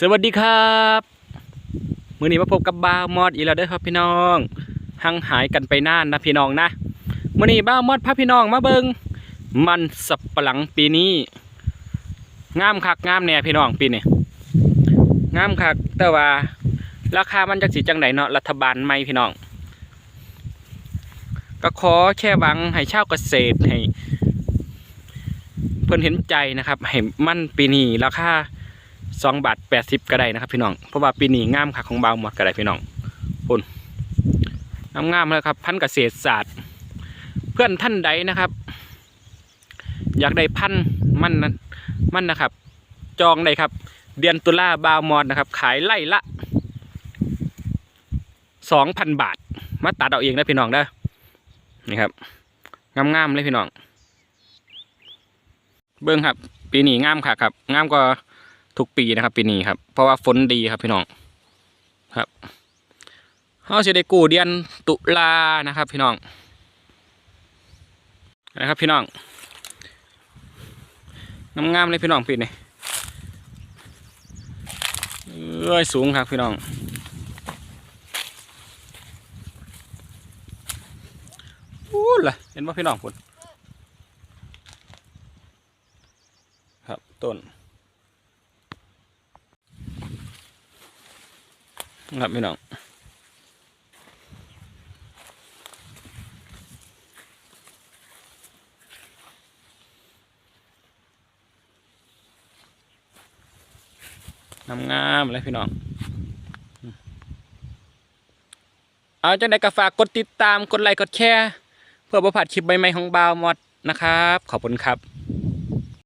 สวัสดีครับมือนี้มาพบกับบามอดอีกแล้วเด้อครับพี่น้องห่างหายกันไปนานนะพี่น้องนะมือนี้บามอดพาพี่น้องมาเบิงมันสับปะหลังปีนี้งามคักงามแน่พี่น้องปีนี้งามคักแต่ว่า ราคามันจักสิจังไดเนาะรัฐบาลใหม่พี่น้อง ก็ขอแค่หวังให้ชาวเกษตรให้ เพิ่นเห็นใจนะครับให้มันปีนี้ราคา สองบาทแปดสิบก็ได้นะครับพี่น้องเพราะว่าปีนี้งามคักของเบาหมดก็ได้พี่น้องคุณงามงามๆเลยครับ พันธุ์เกษตรศาสตร์ เพื่อนท่านใดนะครับ อยากได้พันธุ์มันนั้นมันนะครับ จองได้ครับ เดือนตุลาบาวมอดนะครับ ขายไล่ละสองพันบาท มาตัดเอาเองนะพี่น้องเด้อนี่ครับงามๆเลยพี่น้อง เบิ้งครับ ปีนี้งามค่ะครับงามกว่า ทุกปีนะครับปีนี้ครับ เพราะว่าฝนดีครับพี่น้องครับเขาจะได้กู้เดือนตุลานะครับ พี่น้องนะครับพี่น้องงามๆเลยพี่น้องปีนี้เอ้ยสูงครับพี่น้องอู้ล่ะเห็นว่าพี่น้องพุ่นครับต้น ครับพี่น้องงามๆเลยพี่น้อง เอาจังไดก็ฝากกดติดตามกดไลค์กดแชร์ เพื่อประผัดคลิปใหม่ๆของบาวมอดนะครับ ขอบคุณครับ